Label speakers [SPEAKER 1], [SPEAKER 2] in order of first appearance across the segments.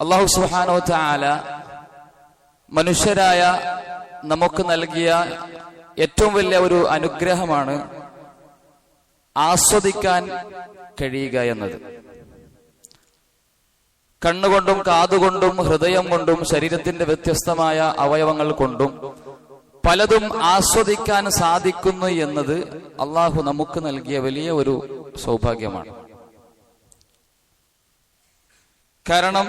[SPEAKER 1] അള്ളാഹു സുഹാനോ ചാല മനുഷ്യരായ നമുക്ക് നൽകിയ ഏറ്റവും വലിയ ഒരു അനുഗ്രഹമാണ് ആസ്വദിക്കാൻ കഴിയുക എന്നത്. കണ്ണുകൊണ്ടും കാതുകൊണ്ടും ഹൃദയം കൊണ്ടും ശരീരത്തിന്റെ വ്യത്യസ്തമായ അവയവങ്ങൾ കൊണ്ടും പലതും ആസ്വദിക്കാൻ സാധിക്കുന്നു എന്നത് അള്ളാഹു നമുക്ക് നൽകിയ വലിയ ഒരു സൗഭാഗ്യമാണ്. കാരണം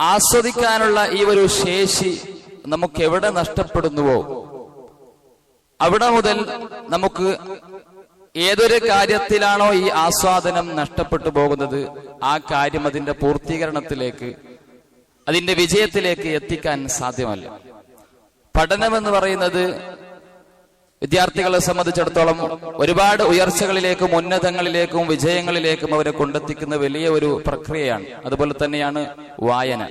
[SPEAKER 1] ആസ്വദിക്കാനുള്ള ഈ ഒരു ശേഷി നമുക്ക് എവിടെ നഷ്ടപ്പെടുന്നുവോ? അവിടെ മുതൽ നമുക്ക് ഏതൊരു കാര്യത്തിലാണോ ഈ ആസ്വാദനം നഷ്ടപ്പെട്ടു പോകുന്നത് ആ കാര്യം അതിന്റെ പൂർത്തീകരണത്തിലേക്ക് അതിന്റെ വിജയത്തിലേക്ക് എത്തിക്കാൻ സാധ്യമല്ല. പഠനം എന്ന് പറയുന്നത് വിദ്യാർത്ഥികളെ സംബന്ധിച്ചിടത്തോളം ഒരുപാട് ഉയർച്ചകളിലേക്കും ഉന്നതങ്ങളിലേക്കും വിജയങ്ങളിലേക്കും അവരെ കൊണ്ടെത്തിക്കുന്ന വലിയ ഒരു പ്രക്രിയയാണ്. അതുപോലെ തന്നെയാണ് വായന.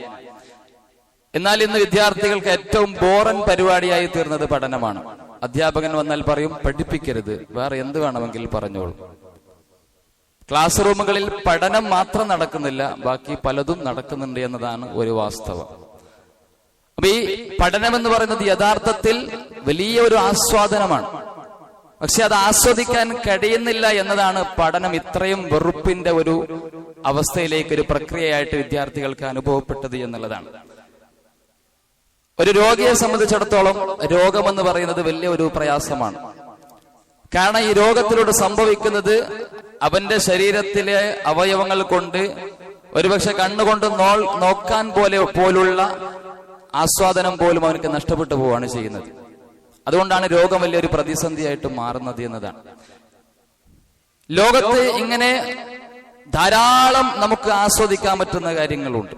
[SPEAKER 1] എന്നാൽ ഇന്ന് വിദ്യാർത്ഥികൾക്ക് ഏറ്റവും ബോറൻ പരിപാടിയായി തീർന്നത് പഠനമാണ്. അധ്യാപകൻ വന്നാൽ പറയും പഠിപ്പിക്കരുത് വേറെ എന്ത് വേണമെങ്കിൽ പറഞ്ഞോളൂ. ക്ലാസ് റൂമുകളിൽ പഠനം മാത്രം നടക്കുന്നില്ല ബാക്കി പലതും നടക്കുന്നുണ്ട് എന്നതാണ് ഒരു വാസ്തവം. അപ്പൊ ഈ പഠനം എന്ന് പറയുന്നത് യഥാർത്ഥത്തിൽ വലിയ ഒരു ആസ്വാദനമാണ്. പക്ഷെ അത് ആസ്വദിക്കാൻ കഴിയുന്നില്ല എന്നതാണ് പഠനം ഇത്രയും വെറുപ്പിന്റെ ഒരു അവസ്ഥയിലേക്ക് ഒരു പ്രക്രിയയായിട്ട് വിദ്യാർത്ഥികൾക്ക് അനുഭവപ്പെട്ടത് എന്നുള്ളതാണ്. ഒരു രോഗിയെ സംബന്ധിച്ചിടത്തോളം രോഗമെന്ന് പറയുന്നത് വലിയ ഒരു പ്രയാസമാണ്. കാരണം ഈ രോഗത്തിലൂടെ സംഭവിക്കുന്നത് അവന്റെ ശരീരത്തിലെ അവയവങ്ങൾ കൊണ്ട് ഒരുപക്ഷെ കണ്ണുകൊണ്ട് നോൾ നോക്കാൻ പോലെ പോലുള്ള ആസ്വാദനം പോലും അവനക്ക് നഷ്ടപ്പെട്ടു പോവാണ് ചെയ്യുന്നത്. അതുകൊണ്ടാണ് രോഗം വലിയൊരു പ്രതിസന്ധിയായിട്ട് മാറുന്നത് എന്നതാണ്. ലോകത്ത് ഇങ്ങനെ ധാരാളം നമുക്ക് ആസ്വദിക്കാൻ പറ്റുന്ന കാര്യങ്ങളുണ്ട്.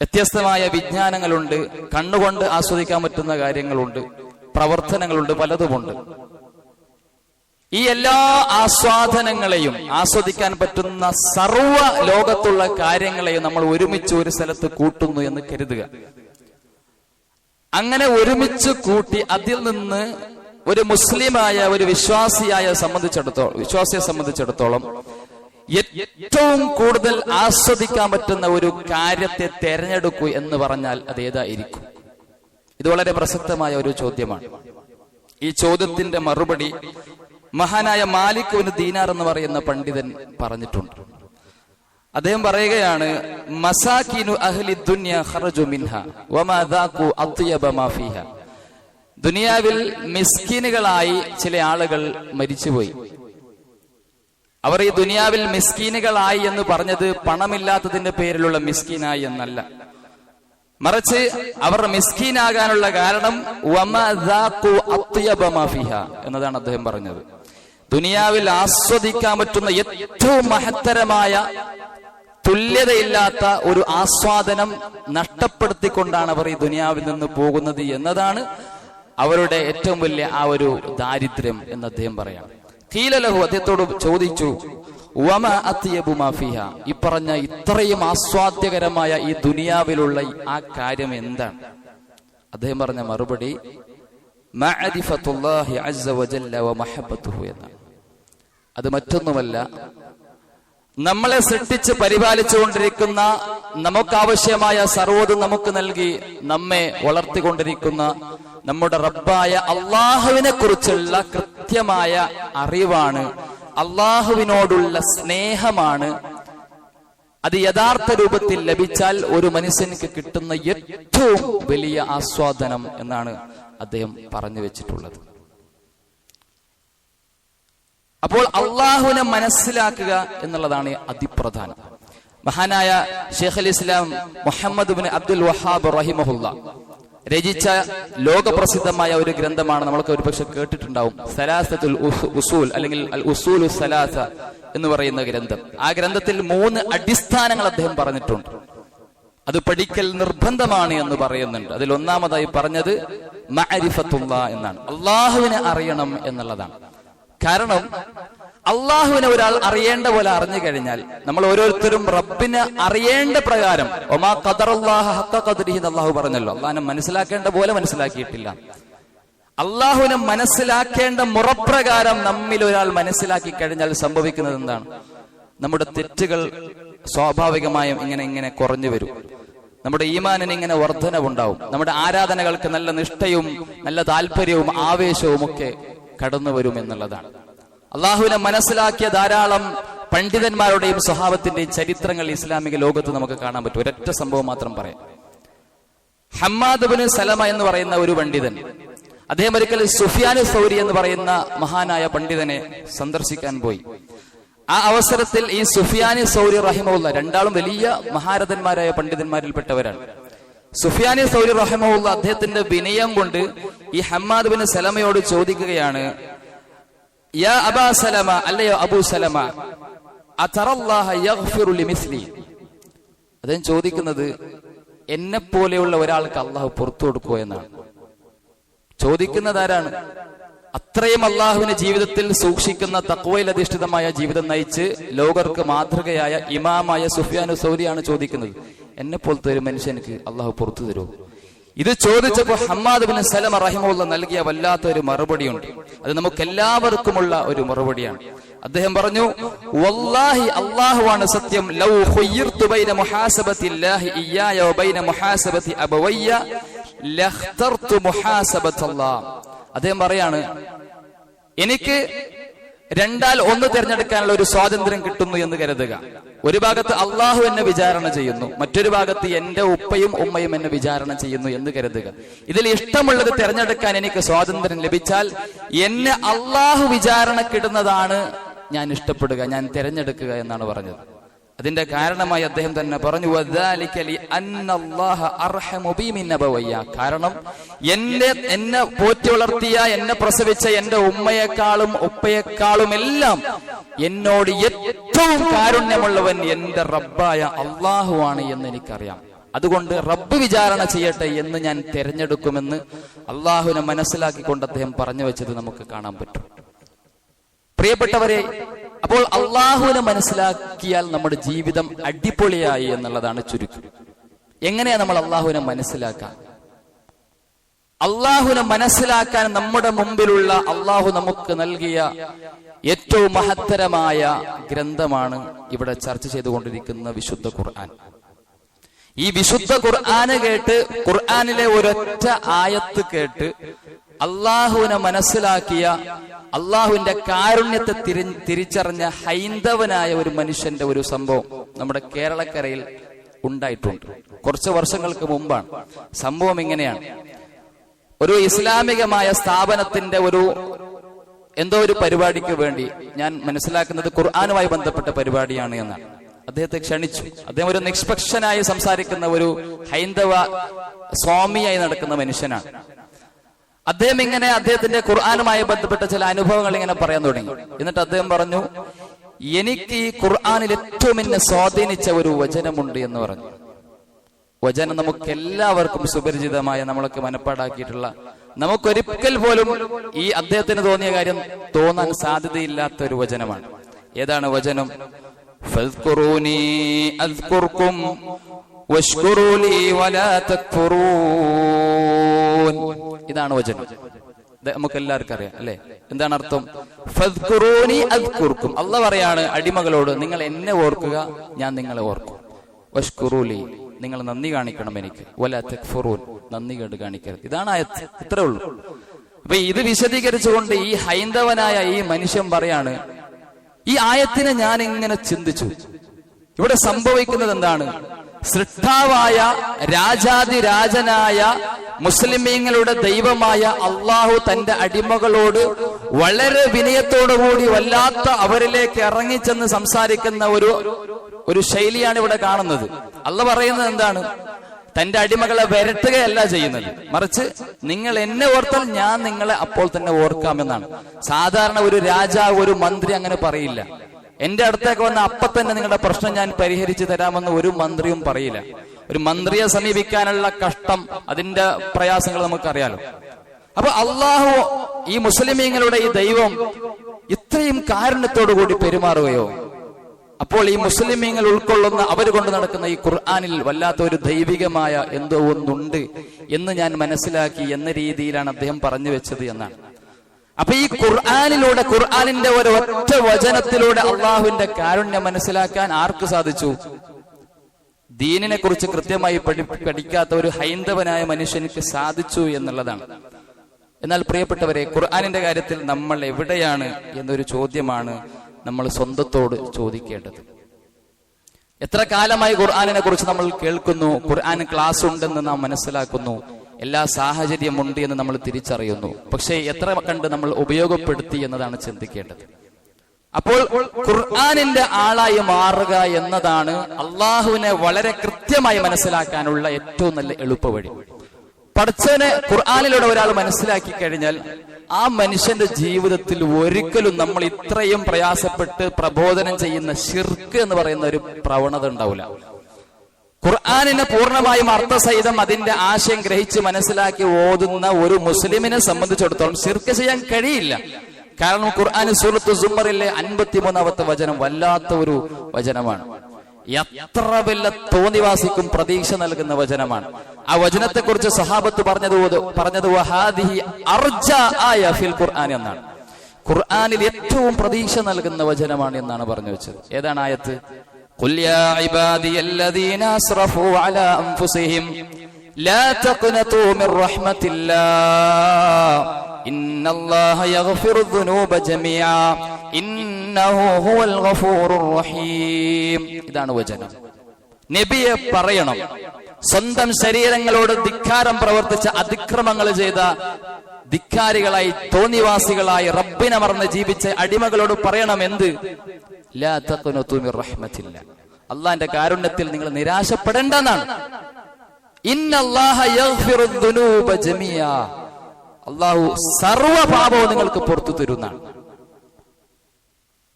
[SPEAKER 1] വ്യത്യസ്തമായ വിജ്ഞാനങ്ങളുണ്ട് കണ്ണുകൊണ്ട് ആസ്വദിക്കാൻ പറ്റുന്ന കാര്യങ്ങളുണ്ട് പ്രവർത്തനങ്ങളുണ്ട് പലതുമുണ്ട്. ഈ എല്ലാ ആസ്വാദനങ്ങളെയും ആസ്വദിക്കാൻ പറ്റുന്ന സർവ ലോകത്തുള്ള കാര്യങ്ങളെയും നമ്മൾ ഒരുമിച്ച് ഒരു സ്ഥലത്ത് കൂട്ടുന്നു എന്ന് കരുതുക. അങ്ങനെ ഒരുമിച്ച് കൂട്ടി അതിൽ നിന്ന് ഒരു മുസ്ലിമായ ഒരു വിശ്വാസിയായ സംബന്ധിച്ചിടത്തോളം വിശ്വാസിയെ സംബന്ധിച്ചിടത്തോളം ഏറ്റവും കൂടുതൽ ആസ്വദിക്കാൻ പറ്റുന്ന ഒരു കാര്യത്തെ തെരഞ്ഞെടുക്കൂ എന്ന് പറഞ്ഞാൽ അത് ഏതായിരിക്കും? ഇത് വളരെ പ്രസക്തമായ ഒരു ചോദ്യമാണ്. ഈ ചോദ്യത്തിന്റെ മറുപടി മഹാനായ മാലിക്കുവിന് ദീനാർ എന്ന് പറയുന്ന പണ്ഡിതൻ പറഞ്ഞിട്ടുണ്ട്. അദ്ദേഹം പറയുകയാണ് മസാക്കിനു അഹ്ലി ദുനിയ ഖറജു മിൻഹ വമാ അത്യബ മാ ദുനിയാവിൽ മിസ്കീനുകളായി ചില ആളുകൾ മരിച്ചുപോയി. അവർ ഈ ദുനിയാവിൽ മിസ്കീനുകളായി എന്ന് പറഞ്ഞത് പണമില്ലാത്തതിന്റെ പേരിലുള്ള മിസ്കീനായി എന്നല്ല. മറിച്ച് അവർ മിസ്കീനാകാനുള്ള കാരണം എന്നതാണ് അദ്ദേഹം പറഞ്ഞത്. ദുനിയാവിൽ ആസ്വദിക്കാൻ പറ്റുന്ന ഏറ്റവും മഹത്തരമായ തുല്യതയില്ലാത്ത ഒരു ആസ്വാദനം നഷ്ടപ്പെടുത്തിക്കൊണ്ടാണ് അവർ ഈ ദുനിയാവിൽ നിന്ന് പോകുന്നത് എന്നതാണ് അവരുടെ ഏറ്റവും വലിയ ആ ഒരു ദാരിദ്ര്യം എന്ന് അദ്ദേഹം പറയാം. കീലലഹു അദ്ദേഹത്തോട് ചോദിച്ചു ഉവമ ഈ പറഞ്ഞ ഇത്രയും ആസ്വാദ്യകരമായ ഈ ദുനിയാവിലുള്ള ആ കാര്യം എന്താണ്? അദ്ദേഹം പറഞ്ഞ മറുപടി മഅരിഫത്തുല്ലാഹി വ എന്നാണ് അത് മറ്റൊന്നുമല്ല നമ്മളെ സൃഷ്ടിച്ച് പരിപാലിച്ചുകൊണ്ടിരിക്കുന്ന നമുക്കാവശ്യമായ സർവതും നമുക്ക് നൽകി നമ്മെ വളർത്തിക്കൊണ്ടിരിക്കുന്ന നമ്മുടെ റബ്ബായ അള്ളാഹുവിനെ കുറിച്ചുള്ള കൃത്യമായ അറിവാണ് അള്ളാഹുവിനോടുള്ള സ്നേഹമാണ്. അത് യഥാർത്ഥ രൂപത്തിൽ ലഭിച്ചാൽ ഒരു മനുഷ്യനിക്ക് കിട്ടുന്ന ഏറ്റവും വലിയ ആസ്വാദനം എന്നാണ് അദ്ദേഹം പറഞ്ഞു വെച്ചിട്ടുള്ളത്. അപ്പോൾ അള്ളാഹുവിനെ മനസ്സിലാക്കുക എന്നുള്ളതാണ് അതിപ്രധാനം. മഹാനായ Sheikh Ali Islam Muhammad bin Abdul Wahhab റഹിമഹുല്ല രചിച്ച ലോകപ്രസിദ്ധമായ ഒരു ഗ്രന്ഥമാണ് നമ്മൾക്ക് ഒരുപക്ഷെ കേട്ടിട്ടുണ്ടാവും. സലാസത്തുൽ ഉസൂൽ അല്ലെങ്കിൽ അൽ ഉസൂലു സലാസ എന്ന് പറയുന്ന ഗ്രന്ഥം. ആ ഗ്രന്ഥത്തിൽ മൂന്ന് അടിസ്ഥാനങ്ങൾ അദ്ദേഹം പറഞ്ഞിട്ടുണ്ട്. അത് പഠിക്കൽ നിർബന്ധമാണ് എന്ന് പറയുന്നുണ്ട്. അതിൽ ഒന്നാമതായി പറഞ്ഞത് എന്നാണ്. അള്ളാഹുവിനെ അറിയണം എന്നുള്ളതാണ്. കാരണം അള്ളാഹുവിനെ ഒരാൾ അറിയേണ്ട പോലെ അറിഞ്ഞു കഴിഞ്ഞാൽ നമ്മൾ ഓരോരുത്തരും റബ്ബിനെ അറിയേണ്ട പ്രകാരം ഒമാ കദർ അള്ളാഹു പറഞ്ഞല്ലോ. അള്ളാഹിനെ മനസ്സിലാക്കേണ്ട പോലെ മനസ്സിലാക്കിയിട്ടില്ല. അള്ളാഹുവിനെ മനസ്സിലാക്കേണ്ട മുറപ്രകാരം നമ്മിൽ ഒരാൾ മനസ്സിലാക്കി കഴിഞ്ഞാൽ സംഭവിക്കുന്നത് എന്താണ്? നമ്മുടെ തെറ്റുകൾ സ്വാഭാവികമായും ഇങ്ങനെ ഇങ്ങനെ കുറഞ്ഞു വരും. നമ്മുടെ ഈമാനിന് ഇങ്ങനെ വർധനവുണ്ടാവും. നമ്മുടെ ആരാധനകൾക്ക് നല്ല നിഷ്ഠയും നല്ല താല്പര്യവും ആവേശവും ഒക്കെ കടന്നു വരും എന്നുള്ളതാണ്. അള്ളാഹുവിനെ മനസ്സിലാക്കിയ ധാരാളം പണ്ഡിതന്മാരുടെയും സ്വഭാവത്തിന്റെയും ചരിത്രങ്ങൾ ഇസ്ലാമിക ലോകത്ത് നമുക്ക് കാണാൻ പറ്റും. ഒരൊറ്റ സംഭവം മാത്രം പറയാം. ഹമ്മാദ് ബിൻ സലമ എന്ന് പറയുന്ന ഒരു പണ്ഡിതൻ അദ്ദേഹം ഒരിക്കൽ സുഫിയാനു സൗരി എന്ന് പറയുന്ന മഹാനായ പണ്ഡിതനെ സന്ദർശിക്കാൻ പോയി. ആ അവസരത്തിൽ ഈ സുഫിയാനി സൗരി റഹിമുള്ള രണ്ടാളും വലിയ മഹാരഥന്മാരായ പണ്ഡിതന്മാരിൽപ്പെട്ടവരാണ്. സുഫിയാനി സൗരി റഹിമുള്ള അദ്ദേഹത്തിന്റെ വിനയം കൊണ്ട് ഈ ഹമ്മാദ് ബിൻ സലമയോട് ചോദിക്കുകയാണ് യാ അല്ലയോ അബൂ സലമ അദ്ദേഹം ചോദിക്കുന്നത് എന്നെ പോലെയുള്ള ഒരാൾക്ക് അള്ളാഹു പുറത്തു കൊടുക്കുക എന്നാണ്. ചോദിക്കുന്നത് ആരാണ്? അത്രയും അള്ളാഹുവിനെ ജീവിതത്തിൽ സൂക്ഷിക്കുന്ന തക്വയിൽ അധിഷ്ഠിതമായ ജീവിതം നയിച്ച് ലോകർക്ക് മാതൃകയായ ഇമാമായ സുഫിയാനു സൗരിയാണ് ചോദിക്കുന്നത്. എന്നെ പോലത്തെ ഒരു മനുഷ്യനക്ക് അള്ളാഹു പുറത്തു തരുമോ ഇത് ചോദിച്ചപ്പോൾ ഹമ്മാദ് ബിൻ സലം റഹിമുള്ള നൽകിയ വല്ലാത്ത ഒരു മറുപടിയുണ്ട്. അത് നമുക്ക് എല്ലാവർക്കുമുള്ള ഒരു മറുപടിയാണ്. അദ്ദേഹം പറഞ്ഞു വല്ലാഹി അള്ളാഹുവാണ് സത്യം. ലൗ ബൈന ഇയ്യായ ബൈന മുഹാസബത്തി അബവയ്യ ലഖ്തർതു മുഹാസബത്തല്ലാഹ് അദ്ദേഹം പറയാണ് എനിക്ക് രണ്ടാൽ ഒന്ന് തിരഞ്ഞെടുക്കാനുള്ള ഒരു സ്വാതന്ത്ര്യം കിട്ടുന്നു എന്ന് കരുതുക. ഒരു ഭാഗത്ത് അള്ളാഹു എന്നെ വിചാരണ ചെയ്യുന്നു മറ്റൊരു ഭാഗത്ത് എന്റെ ഉപ്പയും ഉമ്മയും എന്നെ വിചാരണ ചെയ്യുന്നു എന്ന് കരുതുക. ഇതിൽ ഇഷ്ടമുള്ളത് തിരഞ്ഞെടുക്കാൻ എനിക്ക് സ്വാതന്ത്ര്യം ലഭിച്ചാൽ എന്നെ അള്ളാഹു വിചാരണക്കിടുന്നതാണ് ഞാൻ ഇഷ്ടപ്പെടുക ഞാൻ തിരഞ്ഞെടുക്കുക എന്നാണ് പറഞ്ഞത്. അതിന്റെ കാരണമായി അദ്ദേഹം തന്നെ പറഞ്ഞു. കാരണം എന്നെ പോറ്റി വളർത്തിയ എന്നെ പ്രസവിച്ച എന്റെ ഉമ്മയെക്കാളും ഉപ്പയെക്കാളും എല്ലാം എന്നോട് ഏറ്റവും കാരുണ്യമുള്ളവൻ എന്റെ റബ്ബായ അള്ളാഹു ആണ് എന്ന് എനിക്കറിയാം അതുകൊണ്ട് റബ്ബ് വിചാരണ ചെയ്യട്ടെ എന്ന് ഞാൻ തിരഞ്ഞെടുക്കുമെന്ന് അള്ളാഹുവിനെ മനസ്സിലാക്കിക്കൊണ്ട് അദ്ദേഹം പറഞ്ഞു വെച്ചത് നമുക്ക് കാണാൻ പറ്റും പ്രിയപ്പെട്ടവരെ അപ്പോൾ അള്ളാഹുവിനെ മനസ്സിലാക്കിയാൽ നമ്മുടെ ജീവിതം അടിപൊളിയായി എന്നുള്ളതാണ് ചുരുക്കം. എങ്ങനെയാ നമ്മൾ അള്ളാഹുവിനെ മനസ്സിലാക്കാൻ? അള്ളാഹുവിനെ മനസ്സിലാക്കാൻ നമ്മുടെ മുമ്പിലുള്ള അള്ളാഹു നമുക്ക് നൽകിയ ഏറ്റവും മഹത്തരമായ ഗ്രന്ഥമാണ് ഇവിടെ ചർച്ച ചെയ്തുകൊണ്ടിരിക്കുന്ന വിശുദ്ധ ഖുർആൻ. ഈ വിശുദ്ധ ഖുർആന് കേട്ട് ഖുർആനിലെ ഒരൊറ്റ ആയത്ത് കേട്ട് അള്ളാഹുവിനെ മനസ്സിലാക്കിയ അള്ളാഹുവിന്റെ കാരുണ്യത്തെ തിരി തിരിച്ചറിഞ്ഞ ഹൈന്ദവനായ ഒരു മനുഷ്യന്റെ ഒരു സംഭവം നമ്മുടെ കേരളക്കരയിൽ ഉണ്ടായിട്ടുണ്ട്. കുറച്ച് വർഷങ്ങൾക്ക് മുമ്പാണ്. സംഭവം ഇങ്ങനെയാണ്. ഒരു ഇസ്ലാമികമായ സ്ഥാപനത്തിന്റെ ഒരു എന്തോ ഒരു പരിപാടിക്ക് വേണ്ടി ഞാൻ മനസ്സിലാക്കുന്നത് ഖുർആാനുമായി ബന്ധപ്പെട്ട പരിപാടിയാണ് എന്നാണ്. അദ്ദേഹത്തെ ക്ഷണിച്ചു. അദ്ദേഹം ഒരു നിഷ്പക്ഷനായി സംസാരിക്കുന്ന ഒരു ഹൈന്ദവ സ്വാമിയായി നടക്കുന്ന മനുഷ്യനാണ്. അദ്ദേഹം ഇങ്ങനെ അദ്ദേഹത്തിന്റെ ഖുർആാനുമായി ബന്ധപ്പെട്ട ചില അനുഭവങ്ങൾ ഇങ്ങനെ പറയാൻ തുടങ്ങി. എന്നിട്ട് അദ്ദേഹം പറഞ്ഞു എനിക്ക് ഈ ഖുർആാനിൽ ഏറ്റവും എന്നെ സ്വാധീനിച്ച ഒരു വചനമുണ്ട് എന്ന് പറഞ്ഞു. വചനം നമുക്ക് എല്ലാവർക്കും സുപരിചിതമായ നമ്മളൊക്കെ മനപ്പാടാക്കിയിട്ടുള്ള നമുക്കൊരിക്കൽ പോലും ഈ അദ്ദേഹത്തിന് തോന്നിയ കാര്യം തോന്നാൻ സാധ്യതയില്ലാത്ത ഒരു വചനമാണ്. ഏതാണ് വചനം? ഇതാണ് വചനം. നമുക്ക് എല്ലാവർക്കും അറിയാം അല്ലെ? എന്താണ് അർത്ഥം? അല്ല പറയാണ് അടിമകളോട് നിങ്ങൾ എന്നെ ഓർക്കുക ഞാൻ നിങ്ങളെ ഓർക്കും. വഷ്കുറൂലി നിങ്ങൾ നന്ദി കാണിക്കണം എനിക്ക്. നന്ദി കേട്ട് കാണിക്കരുത്. ഇതാണ് ആയത്ത് ഇത്രേ ഉള്ളൂ. അപ്പൊ ഇത് വിശദീകരിച്ചുകൊണ്ട് ഈ ഹൈന്ദവനായ ഈ മനുഷ്യൻ പറയാണ് ഈ ആയത്തിനെ ഞാൻ ഇങ്ങനെ ചിന്തിച്ചു. ഇവിടെ സംഭവിക്കുന്നത് എന്താണ്? സൃഷ്ടാവായ രാജാതിരാജനായ മുസ്ലിമീങ്ങളുടെ ദൈവമായ അള്ളാഹു തന്റെ അടിമകളോട് വളരെ വിനയത്തോടുകൂടി വല്ലാത്ത അവരിലേക്ക് ഇറങ്ങിച്ചെന്ന് സംസാരിക്കുന്ന ഒരു ഒരു ശൈലിയാണ് ഇവിടെ കാണുന്നത്. അള്ള പറയുന്നത് എന്താണ്? തന്റെ അടിമകളെ വരട്ടുകയല്ല ചെയ്യുന്നത്. മറിച്ച് നിങ്ങൾ എന്നെ ഓർത്താൽ ഞാൻ നിങ്ങളെ അപ്പോൾ തന്നെ ഓർക്കാമെന്നാണ്. സാധാരണ ഒരു രാജാവ് ഒരു മന്ത്രി അങ്ങനെ പറയില്ല. എന്റെ അടുത്തേക്ക് വന്ന അപ്പൊ തന്നെ നിങ്ങളുടെ പ്രശ്നം ഞാൻ പരിഹരിച്ചു തരാമെന്ന് ഒരു മന്ത്രിയും പറയില്ല. ഒരു മന്ത്രിയെ സമീപിക്കാനുള്ള കഷ്ടം അതിന്റെ പ്രയാസങ്ങൾ നമുക്കറിയാലോ. അപ്പൊ അള്ളാഹു ഈ മുസ്ലിമീങ്ങളുടെ ഈ ദൈവം ഇത്രയും കാരുണ്യത്തോടു കൂടി പെരുമാറുകയോ? അപ്പോൾ ഈ മുസ്ലിമീങ്ങൾ ഉൾക്കൊള്ളുന്ന അവർ കൊണ്ട് നടക്കുന്ന ഈ ഖുർആാനിൽ വല്ലാത്ത ഒരു ദൈവികമായ എന്തോ ഒന്നുണ്ട് എന്ന് ഞാൻ മനസ്സിലാക്കി എന്ന രീതിയിലാണ് അദ്ദേഹം പറഞ്ഞു വെച്ചത് എന്നാണ്. അപ്പൊ ഈ ഖുർആാനിലൂടെ ഖുർആാനിന്റെ ഒരു ഒറ്റ വചനത്തിലൂടെ അള്ളാഹുവിന്റെ കാരുണ്യം മനസ്സിലാക്കാൻ ആർക്ക് സാധിച്ചു? ദീനിനെ കുറിച്ച് കൃത്യമായി പഠി പഠിക്കാത്ത ഒരു ഹൈന്ദവനായ മനുഷ്യനിക്ക് സാധിച്ചു എന്നുള്ളതാണ്. എന്നാൽ പ്രിയപ്പെട്ടവരെ ഖുർആാനിന്റെ കാര്യത്തിൽ നമ്മൾ എവിടെയാണ് എന്നൊരു ചോദ്യമാണ് നമ്മൾ സ്വന്തത്തോട് ചോദിക്കേണ്ടത്. എത്ര കാലമായി ഖുർആാനിനെ കുറിച്ച് നമ്മൾ കേൾക്കുന്നു? ഖുർആൻ ക്ലാസ് ഉണ്ടെന്ന് നാം മനസ്സിലാക്കുന്നു. എല്ലാ സാഹചര്യമുണ്ട് എന്ന് നമ്മൾ തിരിച്ചറിയുന്നു. പക്ഷേ എത്ര കണ്ട് നമ്മൾ ഉപയോഗപ്പെടുത്തി എന്നതാണ് ചിന്തിക്കേണ്ടത്. അപ്പോൾ ഖുർആാനിന്റെ ആളായി മാറുക എന്നതാണ് അള്ളാഹുവിനെ വളരെ കൃത്യമായി മനസ്സിലാക്കാനുള്ള ഏറ്റവും നല്ല എളുപ്പവഴി. പഠിച്ചവനെ ഖുർആാനിലൂടെ ഒരാൾ മനസ്സിലാക്കി കഴിഞ്ഞാൽ ആ മനുഷ്യന്റെ ജീവിതത്തിൽ ഒരിക്കലും നമ്മൾ ഇത്രയും പ്രയാസപ്പെട്ട് പ്രബോധനം ചെയ്യുന്ന ഷിർക്ക് എന്ന് പറയുന്ന ഒരു പ്രവണത ഉണ്ടാവില്ല. ഖുർആാനിനെ പൂർണമായും അർത്ഥസഹിതം അതിന്റെ ആശയം ഗ്രഹിച്ച് മനസ്സിലാക്കി ഓതുന്ന ഒരു മുസ്ലിമിനെ സംബന്ധിച്ചിടത്തോളം സിർക്ക് ചെയ്യാൻ കഴിയില്ല. കാരണം ഖുർആൻ സൂറത്ത് സുമറിലെ അൻപത്തിമൂന്നാമത്തെ വചനം വല്ലാത്ത ഒരു വചനമാണ്. എത്ര വല്ല തോന്നിവാസിക്കും പ്രതീക്ഷ നൽകുന്ന വചനമാണ്. ആ വചനത്തെ കുറിച്ച് സഹാബത്ത് പറഞ്ഞത് പറഞ്ഞത് ആയ ഫിൽ ഖുർആൻ എന്നാണ്. ഖുർആനിൽ ഏറ്റവും പ്രതീക്ഷ നൽകുന്ന വചനമാണ് എന്നാണ് പറഞ്ഞു വെച്ചത്. ഏതാണ് ആയത്ത്? قل يا عبادي الذين اسرفوا على انفسهم لا تقنطوا من رحمة الله إن الله يغفر الذنوب جميعا إنه هو الغفور الرحيم ഇതാണ് വചനം നബിയെ പറയണം സ്വന്തം ശരീരങ്ങളോട് ധിക്കാരം പ്രവർത്തിച്ച അതിക്രമങ്ങൾ ചെയ്ത ധിക്കാരികളായി തോന്നിവാസികളായി റബ്ബിനെ മറന്ന് ജീവിച്ച അടിമകളോട് പറയണം എന്ത് ലാ തഖ്നതു മിർ അള്ളാന്റെ കാരുണ്യത്തിൽ നിങ്ങൾ നിരാശപ്പെടേണ്ടെന്നാണ് അള്ളാഹു സർവപാപവും നിങ്ങൾക്ക് പുറത്തു തരുന്നതാണ്.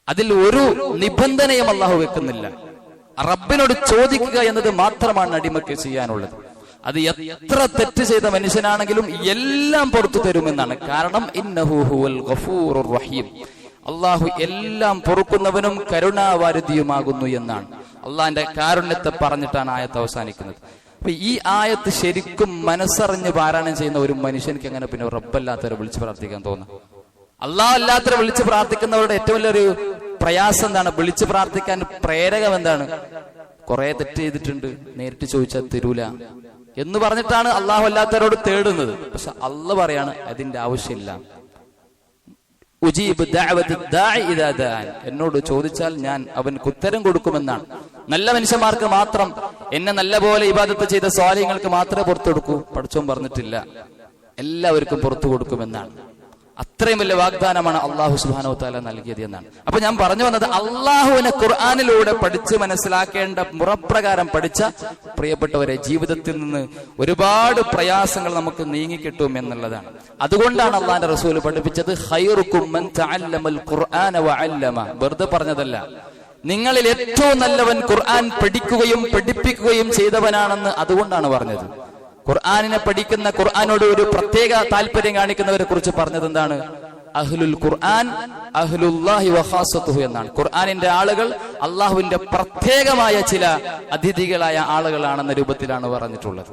[SPEAKER 1] അതിൽ ഒരു നിബന്ധനയും അള്ളാഹു വെക്കുന്നില്ല. റബ്ബിനോട് ചോദിക്കുക എന്നത് മാത്രമാണ് അടിമക്ക് ചെയ്യാനുള്ളത്. അത് എത്ര തെറ്റ് ചെയ്ത മനുഷ്യനാണെങ്കിലും എല്ലാം പുറത്തു തരുമെന്നാണ്. കാരണം ഇന്നഹു ഹുവൽ റഹീം. അള്ളാഹു എല്ലാം പൊറുക്കുന്നവനും കരുണാവാരുതിയുമാകുന്നു എന്നാണ്. അള്ളാഹിന്റെ കാരുണ്യത്തെ പറഞ്ഞിട്ടാണ് ആയത്ത് അവസാനിക്കുന്നത്. അപ്പൊ ഈ ആയത്ത് ശരിക്കും മനസ്സറിഞ്ഞ് പാരായണം ചെയ്യുന്ന ഒരു മനുഷ്യനിക്ക് എങ്ങനെ പിന്നെ റബ്ബല്ലാത്തവരെ വിളിച്ച് പ്രാർത്ഥിക്കാൻ തോന്നുന്നു അള്ളാഹ് അല്ലാത്തവരെ വിളിച്ച് പ്രാർത്ഥിക്കുന്നവരുടെ ഏറ്റവും വലിയൊരു പ്രയാസം എന്താണ്? വിളിച്ച് പ്രാർത്ഥിക്കാൻ പ്രേരകം എന്താണ്? കുറെ തെറ്റ് ചെയ്തിട്ടുണ്ട്. നേരിട്ട് ചോദിച്ചാൽ തരൂല. എന്ന് പറഞ്ഞിട്ടാണ് അള്ളാഹു അല്ലാത്തവരോട് തേടുന്നത്. പക്ഷെ അള്ള പറയാണ് അതിന്റെ ആവശ്യമില്ല. ഉജീബ്. എന്നോട് ചോദിച്ചാൽ ഞാൻ അവൻക്ക് കുത്തരം കൊടുക്കുമെന്നാണ്. നല്ല മനുഷ്യന്മാർക്ക് മാത്രം എന്നെ നല്ല പോലെ ഇബാദത്ത് ചെയ്ത സ്വാലിങ്ങൾക്ക് മാത്രമേ പുറത്തു കൊടുക്കൂ. പഠിച്ചോൻ പറഞ്ഞിട്ടില്ല. എല്ലാവർക്കും പുറത്തു കൊടുക്കുമെന്നാണ്. അത്രയും വലിയ വാഗ്ദാനമാണ് അള്ളാഹു സുബാനോ താല നൽകിയത് എന്നാണ്. അപ്പൊ ഞാൻ പറഞ്ഞു വന്നത് അള്ളാഹുവിനെ ഖുർആാനിലൂടെ പഠിച്ച് മനസ്സിലാക്കേണ്ട മുറപ്രകാരം പഠിച്ച പ്രിയപ്പെട്ടവരെ ജീവിതത്തിൽ നിന്ന് ഒരുപാട് പ്രയാസങ്ങൾ നമുക്ക് നീങ്ങിക്കിട്ടും എന്നുള്ളതാണ്. അതുകൊണ്ടാണ് അള്ളാന്റെ റസൂൽ പഠിപ്പിച്ചത്. വെറുതെ പറഞ്ഞതല്ല. നിങ്ങളിൽ ഏറ്റവും നല്ലവൻ ഖുർആൻ പഠിക്കുകയും പഠിപ്പിക്കുകയും ചെയ്തവനാണെന്ന് അതുകൊണ്ടാണ് പറഞ്ഞത്. ഖുർആാനിനെ പഠിക്കുന്ന ഖുർആാനോട് ഒരു പ്രത്യേക താല്പര്യം കാണിക്കുന്നവരെ കുറിച്ച് പറഞ്ഞത് എന്താണ്? അഹ്ലുൽ ഖുർആൻ അഹ്ലുല്ലാഹി വഹാസത്തുഹു എന്നാണ്. ഖുർആാനിന്റെ ആളുകൾ അള്ളാഹുവിന്റെ പ്രത്യേകമായ ചില അതിഥികളായ ആളുകളാണെന്ന രൂപത്തിലാണ് പറഞ്ഞിട്ടുള്ളത്.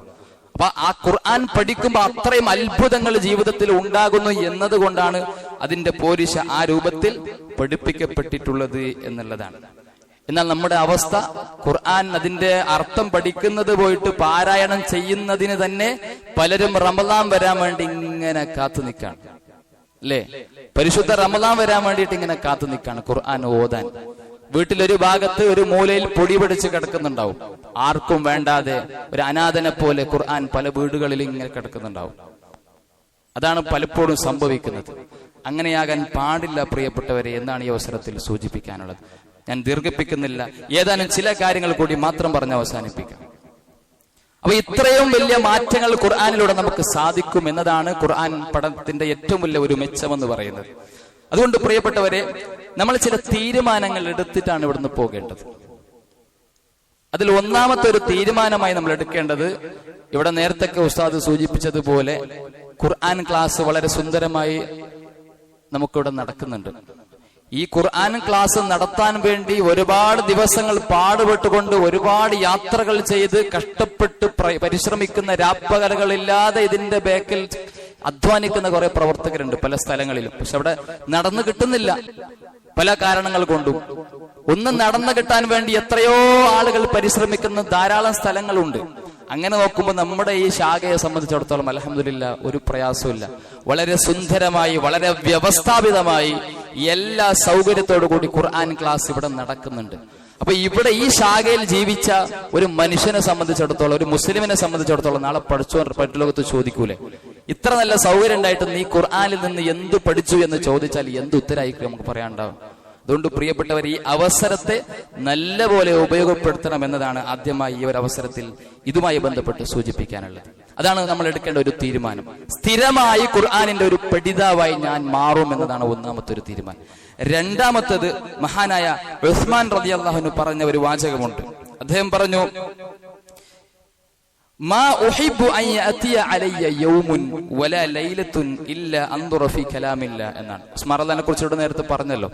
[SPEAKER 1] അപ്പൊ ആ ഖുർആൻ പഠിക്കുമ്പോൾ അത്രയും അത്ഭുതങ്ങൾ ജീവിതത്തിൽ ഉണ്ടാകുന്നു എന്നതുകൊണ്ടാണ് അതിന്റെ പോരിശ ആ രൂപത്തിൽ പഠിപ്പിക്കപ്പെട്ടിട്ടുള്ളത് എന്നുള്ളതാണ്. എന്നാൽ നമ്മുടെ അവസ്ഥ ഖുർആൻ അതിന്റെ അർത്ഥം പഠിക്കുന്നത് പോയിട്ട് പാരായണം ചെയ്യുന്നതിന് തന്നെ പലരും റമദാൻ വരാൻ വേണ്ടി ഇങ്ങനെ കാത്തു നിൽക്കാണ് അല്ലേ? പരിശുദ്ധ റമദാൻ വരാൻ വേണ്ടിയിട്ട് ഇങ്ങനെ കാത്തു നിൽക്കാണ് ഖുർആൻ ഓതാൻ. വീട്ടിലൊരു ഭാഗത്ത് ഒരു മൂലയിൽ പൊടി പിടിച്ച് കിടക്കുന്നുണ്ടാവും. ആർക്കും വേണ്ടാതെ ഒരു അനാഥനെ പോലെ ഖുർആൻ പല വീടുകളിൽ ഇങ്ങനെ കിടക്കുന്നുണ്ടാവും. അതാണ് പലപ്പോഴും സംഭവിക്കുന്നത്. അങ്ങനെയാകാൻ പാടില്ല പ്രിയപ്പെട്ടവരെ എന്നാണ് ഈ അവസരത്തിൽ സൂചിപ്പിക്കാനുള്ളത്. ഞാൻ ദീർഘിപ്പിക്കുന്നില്ല. ഏതാനും ചില കാര്യങ്ങൾ കൂടി മാത്രം പറഞ്ഞ് അവസാനിപ്പിക്കാം. അപ്പൊ ഇത്രയും വലിയ മാറ്റങ്ങൾ ഖുർആാനിലൂടെ നമുക്ക് സാധിക്കും എന്നതാണ് ഖുർആൻ പഠനത്തിന്റെ ഏറ്റവും വലിയ ഒരു മെച്ചമെന്ന് പറയുന്നത്. അതുകൊണ്ട് പ്രിയപ്പെട്ടവരെ നമ്മൾ ചില തീരുമാനങ്ങൾ എടുത്തിട്ടാണ് ഇവിടുന്ന് പോകേണ്ടത്. അതിൽ ഒന്നാമത്തെ ഒരു തീരുമാനമായി നമ്മൾ എടുക്കേണ്ടത് ഇവിടെ നേരത്തെ ഉസ്താദ് സൂചിപ്പിച്ചതുപോലെ ഖുർആൻ ക്ലാസ് വളരെ സുന്ദരമായി നമുക്കിവിടെ നടക്കുന്നുണ്ട്. ഈ ഖുർആൻ ക്ലാസ് നടത്താൻ വേണ്ടി ഒരുപാട് ദിവസങ്ങൾ പാടുപെട്ടുകൊണ്ട് ഒരുപാട് യാത്രകൾ ചെയ്ത് കഷ്ടപ്പെട്ട് പരിശ്രമിക്കുന്ന രാപ്പകലകളില്ലാതെ ഇതിന്റെ ബാക്കിൽ അധ്വാനിക്കുന്ന കുറെ പ്രവർത്തകരുണ്ട് പല സ്ഥലങ്ങളിലും. പക്ഷെ അവിടെ നടന്നു കിട്ടുന്നില്ല. പല കാരണങ്ങൾ കൊണ്ടും. ഒന്ന് നടന്നു കിട്ടാൻ വേണ്ടി എത്രയോ ആളുകൾ പരിശ്രമിക്കുന്ന ധാരാളം സ്ഥലങ്ങളുണ്ട്. അങ്ങനെ നോക്കുമ്പോൾ നമ്മുടെ ഈ ശാഖയെ സംബന്ധിച്ചിടത്തോളം അലഹമില്ല ഒരു പ്രയാസമില്ല വളരെ സുന്ദരമായി വളരെ വ്യവസ്ഥാപിതമായി എല്ലാ സൗകര്യത്തോടു കൂടി ഖുർആൻ ക്ലാസ് ഇവിടെ നടക്കുന്നുണ്ട്. അപ്പൊ ഇവിടെ ഈ ശാഖയിൽ ജീവിച്ച ഒരു മനുഷ്യനെ സംബന്ധിച്ചിടത്തോളം ഒരു മുസ്ലിമിനെ സംബന്ധിച്ചിടത്തോളം നാളെ പഠിച്ചോ പറ്റുലോകത്ത് ചോദിക്കൂലേ? ഇത്ര നല്ല സൗകര്യം ഉണ്ടായിട്ട് നീ ഖുർആാനിൽ നിന്ന് എന്ത് പഠിച്ചു എന്ന് ചോദിച്ചാൽ എന്ത് ഉത്തരായിരിക്കും നമുക്ക് പറയാനുണ്ടാവും അതുകൊണ്ട് പ്രിയപ്പെട്ടവർ ഈ അവസരത്തെ നല്ലപോലെ ഉപയോഗപ്പെടുത്തണം എന്നതാണ് ആദ്യമായി ഈ ഒരു അവസരത്തിൽ ഇതുമായി ബന്ധപ്പെട്ട് സൂചിപ്പിക്കാനുള്ളത്. അതാണ് നമ്മൾ എടുക്കേണ്ട ഒരു തീരുമാനം. സ്ഥിരമായി ഖുർആാനിന്റെ ഒരു പഠിതാവായി ഞാൻ മാറും എന്നതാണ് ഒന്നാമത്തെ ഒരു തീരുമാനം. രണ്ടാമത്തത് മഹാനായ ഉസ്മാൻ റതി അള്ളാഹുന് പറഞ്ഞ ഒരു വാചകമുണ്ട്. അദ്ദേഹം പറഞ്ഞു അൻദുറ ഫീ കലാമില്ല എന്നാണ്. ഉസ്മാൻ റളിയല്ലാഹുവിനെ കുറിച്ച് ഇവിടെ നേരത്തെ പറഞ്ഞല്ലോ.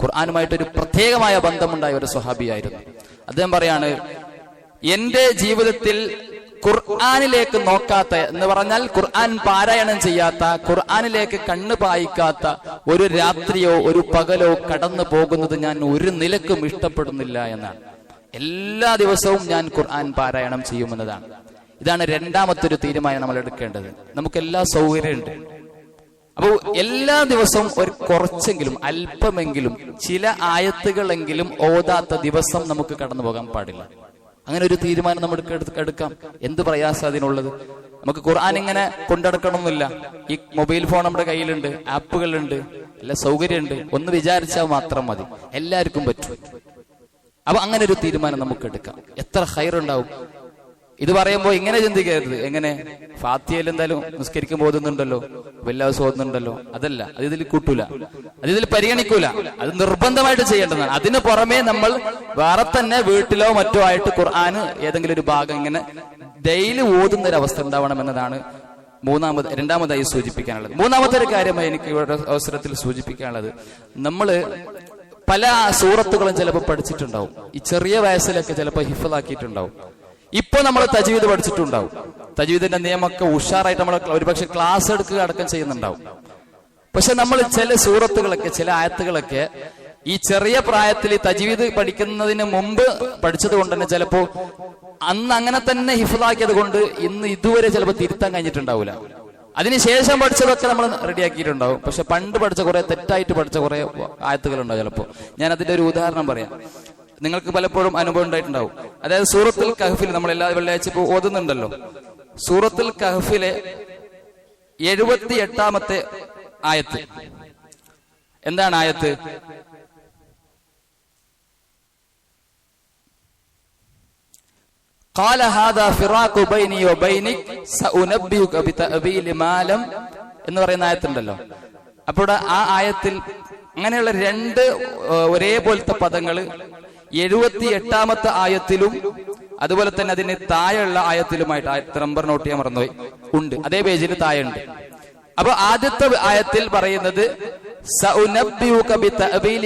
[SPEAKER 1] ഖുർആാനുമായിട്ട് ഒരു പ്രത്യേകമായ ബന്ധമുണ്ടായ ഒരു സ്വഹാബിയായിരുന്നു അദ്ദേഹം പറയാണ് എന്റെ ജീവിതത്തിൽ ഖുർആാനിലേക്ക് നോക്കാത്ത എന്ന് പറഞ്ഞാൽ ഖുർആൻ പാരായണം ചെയ്യാത്ത ഖുർആാനിലേക്ക് കണ്ണ് പായിക്കാത്ത ഒരു രാത്രിയോ ഒരു പകലോ കടന്നു പോകുന്നത് ഞാൻ ഒരു നിലക്കും ഇഷ്ടപ്പെടുന്നില്ല എന്നാണ്. എല്ലാ ദിവസവും ഞാൻ ഖുർആൻ പാരായണം ചെയ്യുമെന്നതാണ്. ഇതാണ് രണ്ടാമത്തെ ഒരു തീരുമാനം നമ്മൾ എടുക്കേണ്ടത്. നമുക്ക് എല്ലാ സൗകര്യമുണ്ട്. അപ്പോൾ എല്ലാ ദിവസവും ഒരു കുറച്ചെങ്കിലും അല്പമെങ്കിലും ചില ആയത്തുകളെങ്കിലും ഓതാത്ത ദിവസം നമുക്ക് കടന്നു പോകാൻ പാടില്ല. അങ്ങനെ ഒരു തീരുമാനം നമുക്ക് എടുക്കാം എന്ത് പ്രയാസം അതിനുള്ളത്? നമുക്ക് ഖുർആൻ ഇങ്ങനെ കൊണ്ടെടുക്കണമെന്നില്ല ഈ മൊബൈൽ ഫോൺ നമ്മുടെ കയ്യിലുണ്ട് ആപ്പുകളുണ്ട് എല്ലാ സൗകര്യമുണ്ട്. ഒന്ന് വിചാരിച്ചാൽ മാത്രം മതി. എല്ലാവർക്കും പറ്റും. അപ്പൊ അങ്ങനെ ഒരു തീരുമാനം നമുക്ക് എടുക്കാം. എത്ര ഹൈറുണ്ടാവും ഇത് പറയുമ്പോൾ ഇങ്ങനെ ചിന്തിക്കരുത്. എങ്ങനെ? ഫാത്തിയയിൽ എന്തായാലും നിസ്കരിക്കുമ്പോൾ ഓതുന്നുണ്ടല്ലോ. ദിവസവും ഓതുന്നുണ്ടല്ലോ അതല്ല അത് ഇതിൽ കൂട്ടൂല. അത് ഇതിൽ പരിഗണിക്കൂല. അത് നിർബന്ധമായിട്ട് ചെയ്യേണ്ടതാണ്. അതിന് പുറമേ നമ്മൾ വേറെ തന്നെ വീട്ടിലോ മറ്റോ ആയിട്ട് ഖുർആൻ ഏതെങ്കിലും ഒരു ഭാഗം ഇങ്ങനെ ഡെയിലി ഓതുന്ന ഒരു അവസ്ഥ ഉണ്ടാവണം എന്നതാണ് മൂന്നാമത് രണ്ടാമതായി സൂചിപ്പിക്കാനുള്ളത്. മൂന്നാമത്തെ ഒരു കാര്യമായി എനിക്ക് ഇവിടെ അവസരത്തിൽ സൂചിപ്പിക്കാനുള്ളത്. നമ്മൾ പല സൂറത്തുകളും ചിലപ്പോൾ പഠിച്ചിട്ടുണ്ടാവും. ഈ ചെറിയ വയസ്സിലൊക്കെ ചിലപ്പോൾ ഹിഫലാക്കിയിട്ടുണ്ടാവും ഇപ്പൊ നമ്മൾ തജീവിത് പഠിച്ചിട്ടുണ്ടാവും. തജീവിതിന്റെ നിയമമൊക്കെ ഉഷാറായിട്ട് നമ്മൾ ഒരുപക്ഷെ ക്ലാസ് എടുക്കുക അടക്കം ചെയ്യുന്നുണ്ടാവും. പക്ഷെ നമ്മൾ ചില സൂറത്തുകളൊക്കെ ചില ആയത്തുകളൊക്കെ ഈ ചെറിയ പ്രായത്തിൽ തജീദ് പഠിക്കുന്നതിന് മുമ്പ് പഠിച്ചത് കൊണ്ട് തന്നെ ചിലപ്പോ അന്ന് അങ്ങനെ തന്നെ ഹിഫലാക്കിയത് കൊണ്ട് ഇന്ന് ഇതുവരെ ചിലപ്പോൾ തിരുത്താൻ കഴിഞ്ഞിട്ടുണ്ടാവില്ല അതിനുശേഷം പഠിച്ചതൊക്കെ നമ്മൾ റെഡിയാക്കിയിട്ടുണ്ടാവും. പക്ഷെ പണ്ട് പഠിച്ച കുറെ തെറ്റായിട്ട് പഠിച്ച കുറെ ആയത്തുകളുണ്ടാവും ചിലപ്പോൾ ഞാൻ അതിന്റെ ഒരു ഉദാഹരണം പറയാം. നിങ്ങൾക്ക് പലപ്പോഴും അനുഭവം ഉണ്ടായിട്ടുണ്ടാവും അതായത് സൂറത്തുൽ കഹഫിൽ നമ്മൾ എല്ലാ വെള്ളിയാഴ്ച ഇപ്പോൾ ഓതുന്നുണ്ടല്ലോ സൂറത്തുൽ കഹഫിലെ എഴുപത്തി എട്ടാമത്തെ ആയത്ത് എന്താണ് ആയത്ത് قال هذا فراق بيني وبينك سأنبئك بتأويل ما لم എന്ന് പറയുന്ന ആയത്തുണ്ടല്ലോ അപ്പോൾ ആ ആയത്തിൽ അങ്ങനെയുള്ള രണ്ട് ഒരേപോലത്തെ പദങ്ങൾ എഴുപത്തി എട്ടാമത്തെ ആയത്തിലും അതുപോലെ തന്നെ അതിന് താഴെയുള്ള ആയത്തിലുമായിട്ട് ആയിരത്തി നമ്പർ നോട്ട് ചെയ്യാൻ മറന്നുപോയി. ഉണ്ട്. അതേ പേജിന് താഴെ ഉണ്ട് അപ്പൊ ആദ്യത്തെ ആയത്തിൽ പറയുന്നത്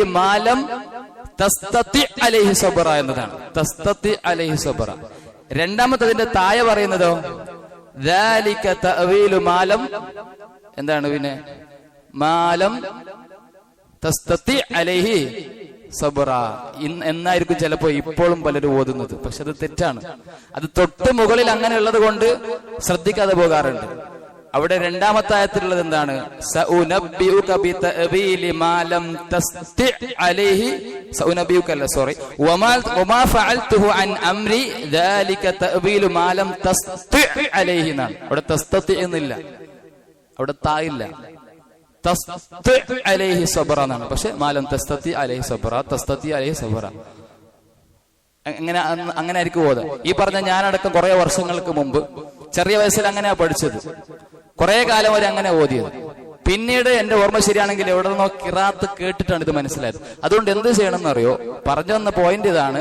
[SPEAKER 1] മാലം അലൈഹി എന്നതാണ്. രണ്ടാമത്തെ അലൈഹി സബറ താഴെ പറയുന്നതോ മാലം എന്താണ് പിന്നെ? മാലം അലൈഹി സബറ. എന്നായിരിക്കും ചിലപ്പോ ഇപ്പോഴും പലരും ഓതുന്നത്. പക്ഷെ അത് തെറ്റാണ്. അത് തൊട്ട് മുകളിൽ അങ്ങനെ ഉള്ളത് കൊണ്ട് ശ്രദ്ധിക്കാതെ പോകാറുണ്ട്. അവിടെ രണ്ടാമത്തെ ആയത്തിലുള്ളത് എന്താണ്? സോറി. അവിടെ തസ്തത്തി എന്നില്ല. അവിടെ തായില്ല അലൈഹി എന്നാണ് പക്ഷെ മാലം തസ്തത്തി അലൈഹി തസ്തത്തി അലൈഹി സബറ അങ്ങനെ അങ്ങനെ ആയിരിക്കും പോകുന്നത് ഈ പറഞ്ഞ ഞാനടക്കം കുറെ വർഷങ്ങൾക്ക് മുമ്പ് ചെറിയ വയസ്സിൽ അങ്ങനെയാ പഠിച്ചത്. കുറെ കാലം വരെ അങ്ങനെ ഓതിയത്. പിന്നീട് എന്റെ ഓർമ്മ ശരിയാണെങ്കിൽ എവിടെ നിന്നോ കിറാത്ത് കേട്ടിട്ടാണ് ഇത് മനസ്സിലായത്. അതുകൊണ്ട് എന്ത് ചെയ്യണം എന്നറിയോ പറഞ്ഞു വന്ന പോയിന്റ് ഇതാണ്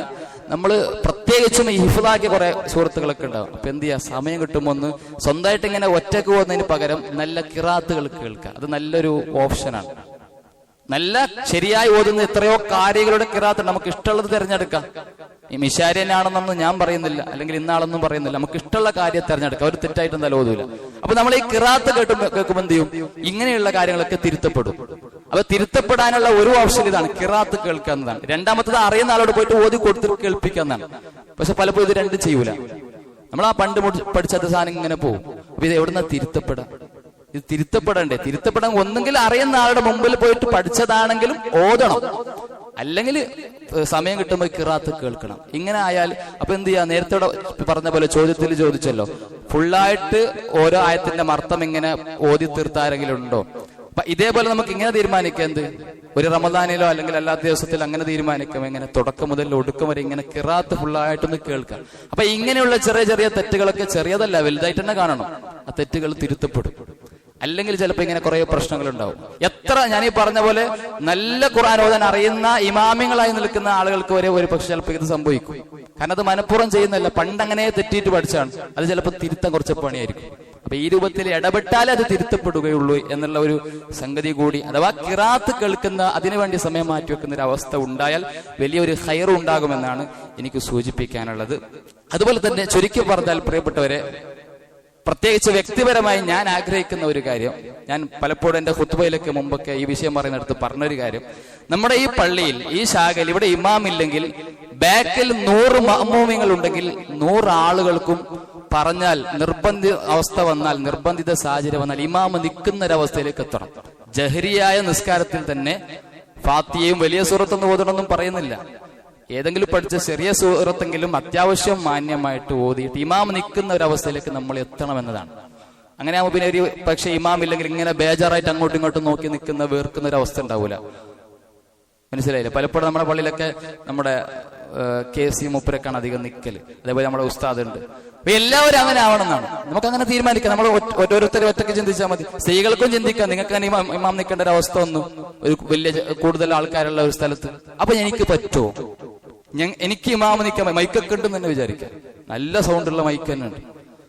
[SPEAKER 1] നമ്മൾ പ്രത്യേകിച്ചും ഈ ഹിഫിലാക്കിയ കുറെ സുഹൃത്തുക്കളൊക്കെ ഉണ്ടാവും. അപ്പൊ എന്ത് ചെയ്യാ? സമയം കിട്ടുമ്പോൾ ഒന്ന് സ്വന്തമായിട്ട് ഇങ്ങനെ ഒറ്റയ്ക്ക് പോകുന്നതിന് പകരം നല്ല കിറാത്തുകൾ കേൾക്കുക. അത് നല്ലൊരു ഓപ്ഷനാണ് നല്ല ശരിയായി ഓതുന്ന എത്രയോ കാര്യങ്ങളുടെ കിറാത്ത് നമുക്ക് ഇഷ്ടമുള്ളത് തിരഞ്ഞെടുക്കാം. ഈ മിശാരിയനാണെന്നൊന്നും ഞാൻ പറയുന്നില്ല. അല്ലെങ്കിൽ ഇന്നാളൊന്നും പറയുന്നില്ല. നമുക്ക് ഇഷ്ടമുള്ള കാര്യം തിരഞ്ഞെടുക്കാം. ഒരു തെറ്റായിട്ട് എന്തായാലും ഓതൂല. അപ്പൊ നമ്മൾ ഈ കിറാത്ത് കേട്ടുമ്പോ കേൾക്കുമ്പോൾ എന്ത് ചെയ്യും? ഇങ്ങനെയുള്ള കാര്യങ്ങളൊക്കെ തിരുത്തപ്പെടും. അപ്പൊ തിരുത്തപ്പെടാനുള്ള ഒരു ഓപ്ഷൻ ഇതാണ്. കിറാത്ത് കേൾക്കുക എന്നതാണ്. രണ്ടാമത്തത് അറിയുന്ന ആളോട് പോയിട്ട് ഓതി കൊടുത്ത് കേൾപ്പിക്കുക എന്നാണ് പക്ഷെ പലപ്പോഴും ഇത് രണ്ടും ചെയ്യൂല. നമ്മൾ ആ പണ്ട് പഠിച്ചത് സാധനം ഇങ്ങനെ പോകും അപ്പൊ ഇത് എവിടുന്ന തിരുത്തപ്പെടാം? ഇത് തിരുത്തപ്പെടണ്ടേ? തിരുത്തപ്പെടാൻ ഒന്നെങ്കിൽ അറിയുന്ന ആളുടെ മുമ്പിൽ പോയിട്ട് പഠിച്ചതാണെങ്കിലും ഓതണം. അല്ലെങ്കിൽ സമയം കിട്ടുമ്പോൾ കിറാത്ത് കേൾക്കണം. ഇങ്ങനെ ആയാൽ അപ്പൊ എന്ത് ചെയ്യാ? നേരത്തെ പറഞ്ഞ പോലെ ചോദ്യത്തിൽ ചോദിച്ചല്ലോ. ഫുള്ളായിട്ട് ഓരോ ആയത്തിന്റെ അർത്ഥം ഇങ്ങനെ ഓതി തീർത്താരെങ്കിലും ഉണ്ടോ? അപ്പൊ ഇതേപോലെ നമുക്ക് ഇങ്ങനെ തീരുമാനിക്കാം എന്ത്? ഒരു റമദാനിലോ അല്ലെങ്കിൽ അല്ലാത്ത ദിവസത്തിൽ അങ്ങനെ തീരുമാനിക്കാം. എങ്ങനെ? തുടക്കം മുതൽ ഒടുക്കം വരെ ഇങ്ങനെ കിറാത്ത് ഫുള്ളായിട്ടൊന്ന് കേൾക്കാം. അപ്പൊ ഇങ്ങനെയുള്ള ചെറിയ ചെറിയ തെറ്റുകളൊക്കെ ചെറിയതല്ല വലുതായിട്ട് തന്നെ കാണണം. ആ തെറ്റുകൾ തിരുത്തപ്പെടും. അല്ലെങ്കിൽ ചിലപ്പോൾ ഇങ്ങനെ കുറെ പ്രശ്നങ്ങൾ ഉണ്ടാവും എത്ര ഞാൻ ഈ പറഞ്ഞ പോലെ നല്ല ഖുർആൻ ഓതാൻ അറിയുന്ന ഇമാമിങ്ങളായി നിൽക്കുന്ന ആളുകൾക്ക് വരെ ഒരു പക്ഷെ ചിലപ്പോൾ ഇത് സംഭവിക്കും. കാരണം അത് മനഃപൂർവം ചെയ്യുന്നതല്ല. പണ്ടങ്ങനെ തെറ്റിയിട്ട് പഠിച്ചാണ്. അത് ചിലപ്പോൾ തിരുത്താൻ കുറച്ച് പണിയായിരിക്കും. അപ്പൊ ഈ രൂപത്തിൽ ഇടപെട്ടാലേ അത് തിരുത്തപ്പെടുകയുള്ളൂ എന്നുള്ള ഒരു സംഗതി കൂടി. അഥവാ കിറാത്ത് കേൾക്കുന്ന അതിനുവേണ്ടി സമയം മാറ്റിവെക്കുന്ന ഒരു അവസ്ഥ ഉണ്ടായാൽ വലിയൊരു ഹയർ ഉണ്ടാകുമെന്നാണ് എനിക്ക് സൂചിപ്പിക്കാനുള്ളത്. അതുപോലെ തന്നെ ചുരുക്കി പറഞ്ഞാൽ പ്രിയപ്പെട്ടവരെ പ്രത്യേകിച്ച് വ്യക്തിപരമായി ഞാൻ ആഗ്രഹിക്കുന്ന ഒരു കാര്യം ഞാൻ പലപ്പോഴും എന്റെ ഹുത്തുബയിലൊക്കെ മുമ്പൊക്കെ ഈ വിഷയം പറയുന്നിടത്ത് പറഞ്ഞൊരു കാര്യം. നമ്മുടെ ഈ പള്ളിയിൽ ഈ ശാഖയിൽ ഇവിടെ ഇമാമില്ലെങ്കിൽ ബാക്കിൽ നൂറ് മഹമൂമിങ്ങൾ ഉണ്ടെങ്കിൽ നൂറ് ആളുകൾക്കും പറഞ്ഞാൽ നിർബന്ധ അവസ്ഥ വന്നാൽ നിർബന്ധിത സാഹചര്യം വന്നാൽ ഇമാമ് നിൽക്കുന്ന ഒരവസ്ഥയിലേക്ക് എത്തണം. ജഹരിയായ നിസ്കാരത്തിൽ തന്നെ ഫാത്തിയയും വലിയ സൂറത്തൊന്നും ഓതണമെന്നും പറയുന്നില്ല. ഏതെങ്കിലും പഠിച്ച ചെറിയ സൂറത്തെങ്കിലും അത്യാവശ്യം മാന്യമായിട്ട് ഓതിയിട്ട് ഇമാം നിൽക്കുന്ന ഒരു അവസ്ഥയിലേക്ക് നമ്മൾ എത്തണമെന്നതാണ്. അങ്ങനെ ആകുമ്പോൾ പിന്നെ ഒരു പക്ഷെ ഇമാം ഇല്ലെങ്കിൽ ഇങ്ങനെ ബേജാറായിട്ട് അങ്ങോട്ടും ഇങ്ങോട്ടും നോക്കി നിൽക്കുന്ന വീർക്കുന്ന ഒരു അവസ്ഥ ഉണ്ടാവില്ല മനസ്സിലായില്ലേ? പലപ്പോഴും നമ്മുടെ പള്ളിയിലൊക്കെ നമ്മുടെ കെ സി മൂപ്പരൊക്കെയാണ് അധികം നിൽക്കൽ അതേപോലെ നമ്മുടെ ഉസ്താദ് ഉണ്ട് അപ്പൊ എല്ലാവരും അങ്ങനെ ആവണമെന്നാണ്. നമുക്ക് അങ്ങനെ തീരുമാനിക്കാം നമ്മൾ ഓരോരുത്തരും ഒറ്റയ്ക്ക് ചിന്തിച്ചാൽ മതി. സ്ത്രീകൾക്കും ചിന്തിക്കാം. നിങ്ങൾക്ക് ഇമാം നിൽക്കേണ്ട ഒരു അവസ്ഥ ഒന്നും ഒരു വലിയ കൂടുതൽ ആൾക്കാരുള്ള ഒരു സ്ഥലത്ത്. അപ്പൊ എനിക്ക് പറ്റുമോ ഞാൻ എനിക്ക് ഇമാമ നിൽക്കാൻ മൈക്കൊക്കെ ഉണ്ടെന്ന് തന്നെ വിചാരിക്കാം. നല്ല സൗണ്ട് ഉള്ള മൈക്ക് തന്നെ ഉണ്ട്.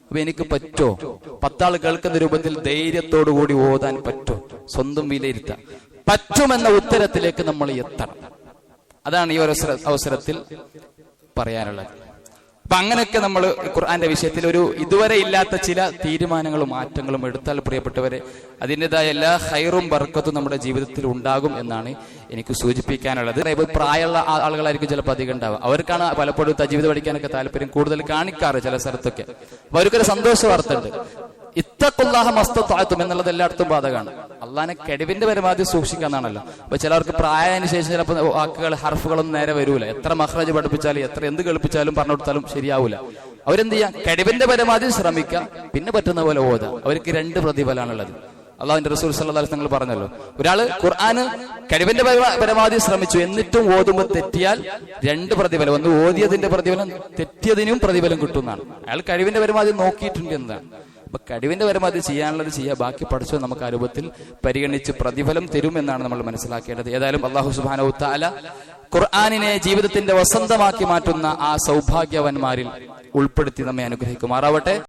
[SPEAKER 1] അപ്പൊ എനിക്ക് പറ്റോ? പത്താൾ കേൾക്കുന്ന രൂപത്തിൽ ധൈര്യത്തോടു കൂടി ഓതാൻ പറ്റോ? സ്വന്തം വിലയിരുത്താം പറ്റുമെന്ന ഉത്തരത്തിലേക്ക് നമ്മൾ എത്തണം. അതാണ് ഈ അവസരത്തിൽ പറയാനുള്ളത്. അപ്പൊ അങ്ങനെയൊക്കെ നമ്മൾ ഖുർആന്റെ വിഷയത്തിൽ ഒരു ഇതുവരെ ഇല്ലാത്ത ചില തീരുമാനങ്ങളും മാറ്റങ്ങളും എടുത്താൽ പ്രിയപ്പെട്ടവരെ അതിന്റെതായ എല്ലാ ഹൈറും ബർക്കത്തും നമ്മുടെ ജീവിതത്തിൽ ഉണ്ടാകും എന്നാണ് എനിക്ക് സൂചിപ്പിക്കാനുള്ളത്. പ്രായമുള്ള ആളുകളായിരിക്കും ചിലപ്പോൾ അധികം ഉണ്ടാവുക. അവർക്കാണ് പലപ്പോഴും ജീവിതം പഠിക്കാനൊക്കെ താല്പര്യം കൂടുതൽ കാണിക്കാറ് ചില സ്ഥലത്തൊക്കെ. അപ്പൊ അവർക്കൊരു സന്തോഷ വാർത്ത ഉണ്ട് ഇത്തക്കുല്ലാഹ മസ്തത്താഴ്ത്തും എന്നുള്ളത് എല്ലായിടത്തും ബാധകമാണ്. അള്ളാഹിനെ കെടിവിന്റെ പരമാവധി സൂക്ഷിക്കാന്നാണല്ലോ അപ്പൊ ചിലർക്ക് പ്രായതിന് ശേഷം ചിലപ്പോൾ വാക്കുകൾ ഹർഫുകളൊന്നും നേരെ വരൂല. എത്ര മഹ്റജ് പഠിപ്പിച്ചാലും എത്ര എന്ത് കേൾപ്പിച്ചാലും പറഞ്ഞു കൊടുത്താലും ശരിയാവൂല. അവരെന്ത് ചെയ്യാം? കെടിവിന്റെ പരമാവധി ശ്രമിക്കുക പിന്നെ പറ്റുന്ന പോലെ ഓതാം. അവർക്ക് രണ്ട് പ്രതിഫലമാണുള്ളത്. അള്ളാഹുന്റെ റസൂൽ സല്ലല്ലാഹു നിങ്ങൾ പറഞ്ഞല്ലോ. ഒരാൾ ഖുർആന് കഴിവിന്റെ പരമാ- പരമാവധി ശ്രമിച്ചു. എന്നിട്ടും ഓതുമ്പോൾ തെറ്റിയാൽ രണ്ട് പ്രതിഫലം. ഒന്ന് ഓതിയതിന്റെ പ്രതിഫലം തെറ്റിയതിനും പ്രതിഫലം കിട്ടുന്നതാണ്. അയാൾ കഴിവിന്റെ പരമാവധി നോക്കിയിട്ടുണ്ട് എന്നതാണ് അപ്പൊ കഴിവിന്റെ പരമാവധി ചെയ്യാനുള്ളത് ചെയ്യുക ബാക്കി പഠിച്ചോ നമുക്ക് ആ രൂപത്തിൽ പരിഗണിച്ച് പ്രതിഫലം തരും എന്നാണ് നമ്മൾ മനസ്സിലാക്കേണ്ടത്. ഏതായാലും അള്ളാഹു സുബാന ഖുർആാനിനെ ജീവിതത്തിന്റെ വസന്തമാക്കി മാറ്റുന്ന ആ സൗഭാഗ്യവന്മാരിൽ ഉൾപ്പെടുത്തി നമ്മെ അനുഗ്രഹിക്കുമാറാവട്ടെ.